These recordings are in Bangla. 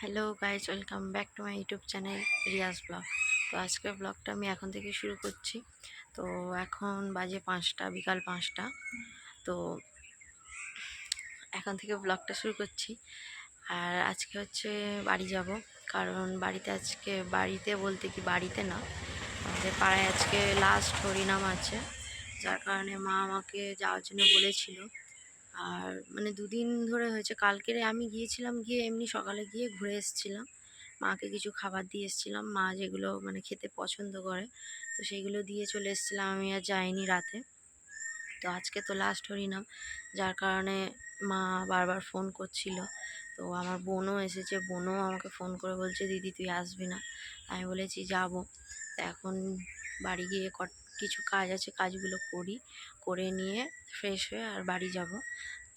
Hello guys welcome back to my YouTube channel Riaz blog. তো আজকের ব্লগটা আমি এখন থেকে শুরু করছি। তো এখন বাজে পাঁচটা, বিকাল পাঁচটা। তো এখন থেকে ব্লগটা শুরু করছি। আর আজকে হচ্ছে বাড়ি যাব, কারণ বাড়িতে আজকে, বাড়িতে বলতে কি বাড়িতে না, আমাদের পাড়ায় আজকে লাস্ট হরিনাম আছে। যার কারণে মা আমাকে যাওয়ার জন্য বলেছিল। আর মানে দুদিন ধরে হয়েছে। কালকেরে আমি গিয়েছিলাম গিয়ে এমনি সকালে গিয়ে ঘুরে এসেছিলাম। মাকে কিছু খাবার দিয়ে এসেছিলাম। মা যেগুলো মানে খেতে পছন্দ করে, তো সেইগুলো দিয়ে চলে এসেছিলাম আমি আর যাইনি রাতে। তো আজকে তো লাস্ট হরিনাম যার কারণে মা বারবার ফোন করছিল। তো আমার বোনও এসেছে। বোনও আমাকে ফোন করে বলছে, দিদি তুই আসবি না। আমি বলেছি, যাব। এখন বাড়ি গিয়ে কিছু কাজ আছে, কাজগুলো করি, করে নিয়ে ফ্রেশ হয়ে আর বাড়ি যাব।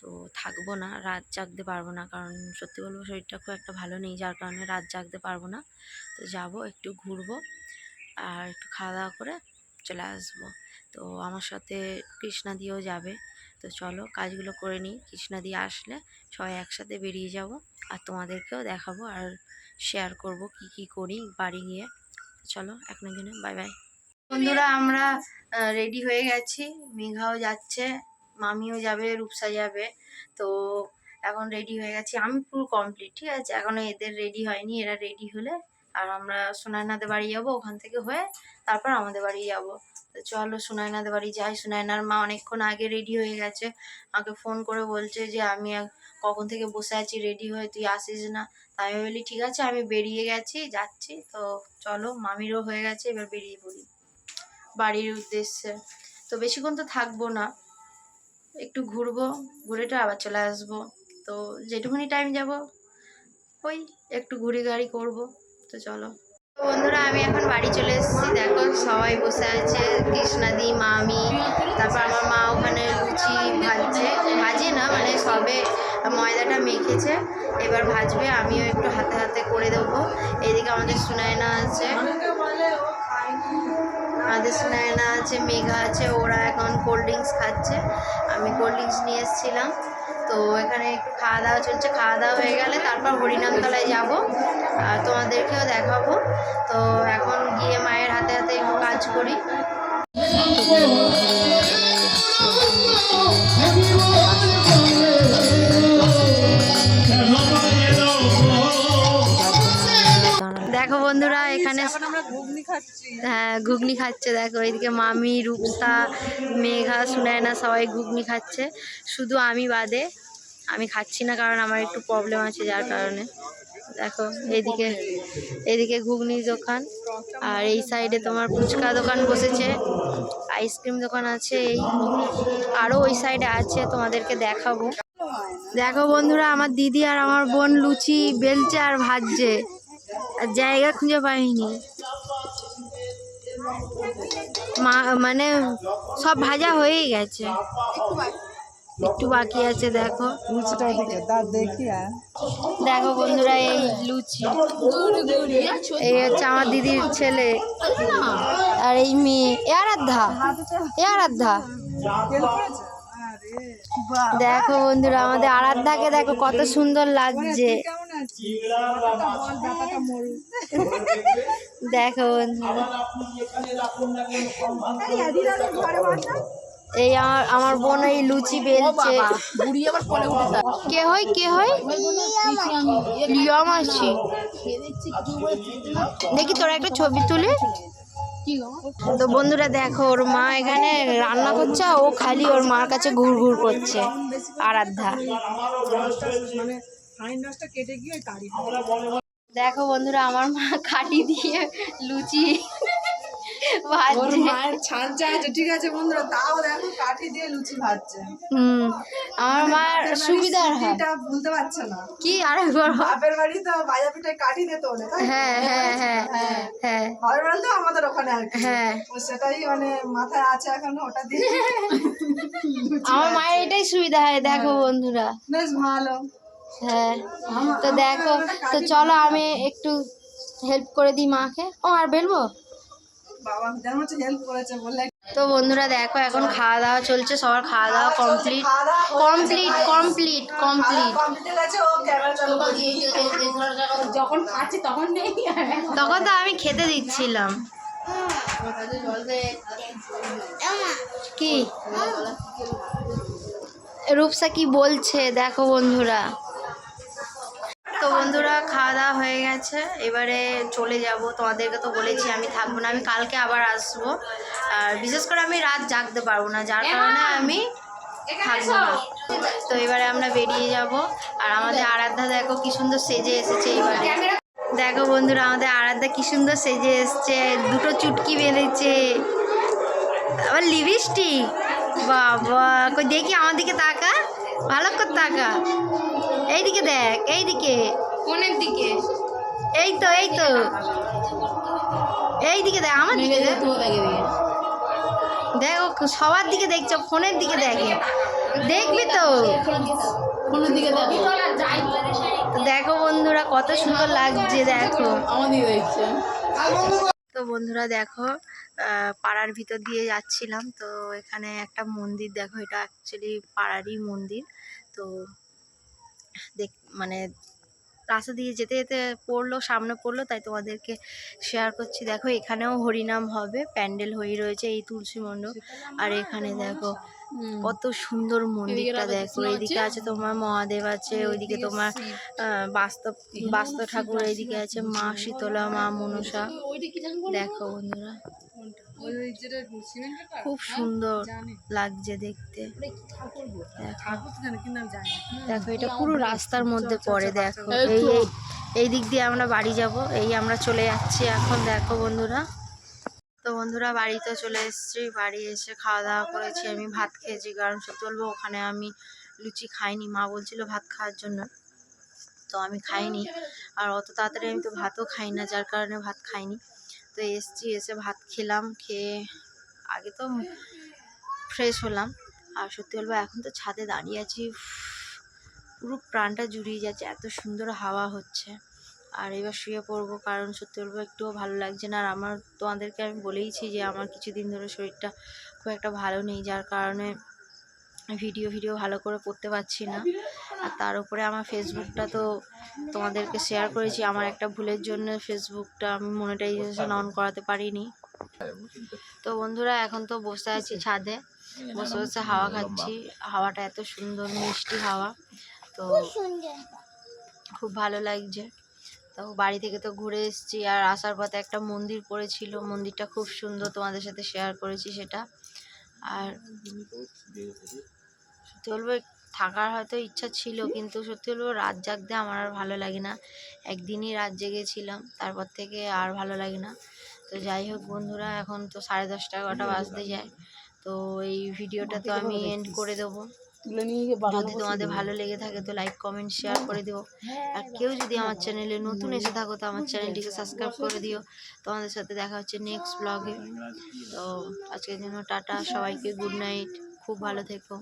তো থাকব না, রাত জাগতে পারব না, কারণ সত্যি বলব শরীরটা খুব একটা ভালো নেই, যার কারণে রাত জাগতে পারব না। তো যাব একটু ঘুরবো আর একটু খাওয়া দাওয়া করে চলে আসব। তো আমার সাথে কৃষ্ণা দিয়েও যাবে। তো চলো কাজগুলো করে নিই, কৃষ্ণা দিয়ে আসলে সবাই একসাথে বেরিয়ে যাব আর তোমাদেরকেও দেখাবো আর শেয়ার করব কি কি করি বাড়ি গিয়ে। চলো এখন এখানে বাই বাই বন্ধুরা, আমরা রেডি হয়ে গেছি। মেঘাও যাচ্ছে, মামিও যাবে, রূপসা যাবে। তো এখন রেডি হয়ে গেছি। আমি পুরো কমপ্লিট ঠিক আছে? এখনও এদের রেডি হয়নি, এরা রেডি হলে আর আমরা সোনাইনাদের বাড়ি যাব ওখান থেকে হয়ে তারপর আমাদের বাড়ি যাব। তো চলো সোনাইনাদের বাড়ি যাই। সোনাইনার মা অনেকক্ষণ আগে রেডি হয়ে গেছে। আমাকে ফোন করে বলছে যে, আমি কখন থেকে বসে আছি? রেডি হয়ে তুই আসিস না? তাই আমি বলি, ঠিক আছে, আমি বেরিয়ে গেছি, যাচ্ছি। তো চলো, মামিরও হয়ে গেছে, এবার বেরিয়ে পড়ি। বাড়ির উদ্দেশ্যে। তো বেশিক্ষণ তো থাকব না। একটু ঘুরবো ঘুরেটা আবার চলে আসব। তো যেটুকুনি টাইম যাব, ওই একটু ঘুরি গাড়ি করব। তো চলো। তো বন্ধুরা, আমি এখন বাড়ি চলে এসেছি। দেখো, সবাই বসে আছে, কৃষ্ণাদি, মামি, তারপর আমার মা ওখানে লুচি ভাজছে। ভাজে না মানে সবে ময়দাটা মেখেছে। এবার ভাজবে, আমিও একটু হাতে হাতে করে দেবো। এদিকে আমাদের সুনায়না আছে। আমাদের স্নায়না আছে, মেঘা আছে, ওরা এখন কোল্ড ড্রিঙ্কস খাচ্ছে। আমি কোল্ড ড্রিঙ্কস নিয়ে এসেছিলাম। তো এখানে খাওয়া দাওয়া চলছে। খাওয়া দাওয়া হয়ে গেলে তারপর হরিনামতলায় যাব। আর তোমাদেরকেও দেখাবো। তো এখন গিয়ে মায়ের হাতে হাতে একটু কাজ করি। বন্ধুরা এখানে ঘুগনি হ্যাঁ ঘুগনি খাচ্ছে দেখো এইদিকে মামি রূপসা মেঘা সুনায়না সবাই ঘুগনি খাচ্ছে। শুধু আমি বাদে আমি খাচ্ছি না কারণ আমার একটু প্রবলেম আছে যার কারণে। দেখো এইদিকে এইদিকে ঘুগনির দোকান আর এই সাইডে তোমার ফুচকা দোকান বসেছে আইসক্রিম দোকান আছে এই আরও ওই সাইডে আছে তোমাদেরকে দেখাবো। দেখো বন্ধুরা আমার দিদি আর আমার বোন লুচি বেলছে আর ভাজছে। আর জায়গা খুঁজে পাইনি। মা মানে সব ভাজা হয়েই গেছে। একটু বাকি আছে দেখো। লুচিটা দেখি দেখো বন্ধুরা এই লুচি। এই হচ্ছে আমার দিদির ছেলে আর এই মেয়ে। এ আরাধ্যা এ আরাধ্যা দেখো বন্ধুরা আমাদের আরাধ্যাকে দেখো কত সুন্দর লাগছে। দেখো বন্ধুরা ঘরে বসা। এই আমার আমার বোন এই লুচি বেলছে। কে হয় কে হয়? লিয়াম আছি দেখি তোরা একটা ছবি তুলে। তো বন্ধুরা দেখো ওর মা এখানে রান্না করছে ও খালি ওর মার কাছে ঘুর ঘুর করছে। আরাধ্যা। মানে রসটা কেটে গিয়ে ওই দেখো বন্ধুরা আমার মা কাটি দিয়ে লুচি মায়ের ছাঁচা আছে ঠিক আছে বন্ধুরা তাও দেখো কাঠি দিয়ে লুচি ভাজছে। হুম আমার মার সুবিধার হয় এটা ভুলতে পারছে না। কি আরেকবার বল। বাপের বাড়ি তো বাজা কাঠি দিত না তাই তো? হ্যাঁ হ্যাঁ হ্যাঁ হ্যাঁ ঘরের তো আমাদের ওখানে আর হ্যাঁ। সেটাই মানে মাথায় আছে এখন ওটা দিয়ে আমার মায়ের এটাই সুবিধা হয় দেখো বন্ধুরা। বেশ ভালো। হ্যাঁ তো দেখো তো চলো আমি একটু হেল্প করে দিই মাকে। ও আর বেলবো? তো বন্ধুরা দেখো এখন খাওয়া দাওয়া চলছে সবার খাওয়া দাওয়া কমপ্লিট কমপ্লিট কমপ্লিট কমপ্লিট যখন খাচ্ছি তখন নেই। তখন তো আমি খেতে দিচ্ছিলাম। কি? রূপসা কি বলছে? দেখো বন্ধুরা। তো বন্ধুরা খাওয়া দাওয়া হয়ে গেছে। এবারে চলে যাব। তোমাদেরকে তো বলেছি আমি থাকব না। আমি কালকে আবার আসব। আর বিশেষ করে আমি রাত জাগতে পারব না, যার কারণে আমি থাকব না। তো এবারে আমরা বেরিয়ে যাব। আর আমাদের আরাধ্যা দেখো কি সুন্দর সেজে এসেছে এইবারে দেখো বন্ধুরা, আমাদের আরাধ্যা কি সুন্দর সেজে এসছে। দুটো চুটকি বেঁধেছে। আবার লিপস্টিক। কই দেখি আমাদেরকে তাকা ভালো করে তাকা এইদিকে দেখ এইদিকে। কোনের দিকে। এই তো এই তো। এইদিকে দেখ আমার দিকে দেখ। দেখো সবার দিকে দেখছ ফোনের দিকে দেখে। দেখবি তো। দিকে দেখো। তো দেখো বন্ধুরা কত সুন্দর লাগছে দেখো। তো বন্ধুরা দেখো পাড়ার ভিতর দিয়ে যাচ্ছিলাম। তো এখানে একটা মন্দির দেখো এটা অ্যাকচুয়ালি পাড়ারই মন্দির। তো মানে রাস্তা দিয়ে যেতে যেতে পড়ল সামনে পড়ল তাই তোমাদেরকে শেয়ার করছি। দেখো এখানেও হরিনাম হবে প্যান্ডেল হয়ে রয়েছে এই তুলসী মণ্ডপ। আর এখানে দেখো কত সুন্দর মন্দিরটা দেখো এইদিকে আছে। তোমার মহাদেব আছে ওইদিকে তোমার আহ, বাস্তব বাস্তব ঠাকুর এইদিকে আছে মা শীতলা মা মনসা। দেখো বন্ধুরা। খুব সুন্দর লাগছে দেখতে। দেখো। এটা পুরো রাস্তার মধ্যে পড়ে দেখো। এই এই- এই দিক দিয়ে আমরা বাড়ি যাব এই আমরা চলে যাচ্ছি এখন দেখো বন্ধুরা। তো বন্ধুরা বাড়িতে চলে এসেছি বাড়ি এসে খাওয়া দাওয়া করেছি আমি ভাত খেয়েছি কারণ সত্যি বলব ওখানে আমি লুচি খাইনি মা বলছিল ভাত খাওয়ার জন্য। তো আমি খাইনি আর অত তাড়াতাড়ি আমি তো ভাতও খাই না যার কারণে ভাত খাইনি। তো এসছি, এসে ভাত খেলাম, খেয়ে আগে তো ফ্রেশ হলাম। আর সত্যি বলব, এখন তো ছাদে দাঁড়িয়ে আছি পুরো প্রাণটা জুড়িয়ে যাচ্ছে, এত সুন্দর হাওয়া হচ্ছে। আর এবার শুয়ে পড়ব, কারণ সত্যি বলব, একটুও ভালো লাগছে না। আর আমার তোমাদেরকে আমি বলেইছি যে, আমার কিছুদিন ধরে শরীরটা খুব একটা ভালো নেই, যার কারণে ভিডিও ভিডিও ভালো করে করতে পারছি না। আর তার উপরে আমার ফেসবুকটা তো তোমাদেরকে শেয়ার করেছি। আমার একটা ভুলের জন্য ফেসবুকটা আমি মনিটাইজেশন অন করাতে পারিনি। তো বন্ধুরা এখন তো বসে আছি ছাদে। বসে বসে হাওয়া খাচ্ছি। হাওয়াটা এত সুন্দর মিষ্টি হাওয়া। তো খুব ভালো লাগছে। তো বাড়ি থেকে তো ঘুরে এসেছি। আর আসার পথে একটা মন্দির পড়েছিল। মন্দিরটা খুব সুন্দর তোমাদের সাথে শেয়ার করেছি সেটা। আর সত্যি বলব থাকার হয়তো ইচ্ছা ছিল কিন্তু সত্যি বলব রাত জাগতে আমার আর ভালো লাগে না। একদিনই রাত জেগেছিলাম তারপর থেকে আর ভালো লাগে না। তো যাই হোক বন্ধুরা এখন তো সাড়ে দশটা এগারোটা বাজতে যায়। তো এই ভিডিওটা তো আমি এন্ড করে দেবো। তুলে নিয়ে যদি তোমাদের ভালো লেগে থাকে তো লাইক কমেন্ট শেয়ার করে দিও। আর কেউ যদি আমার চ্যানেলে নতুন এসে থাকো তো আমার চ্যানেলটিকে সাবস্ক্রাইব করে দিও। তোমাদের সাথে দেখা হচ্ছে নেক্সট ব্লগে তো আজকের জন্য টাটা সবাইকে গুড নাইট খুব ভালো থেকো।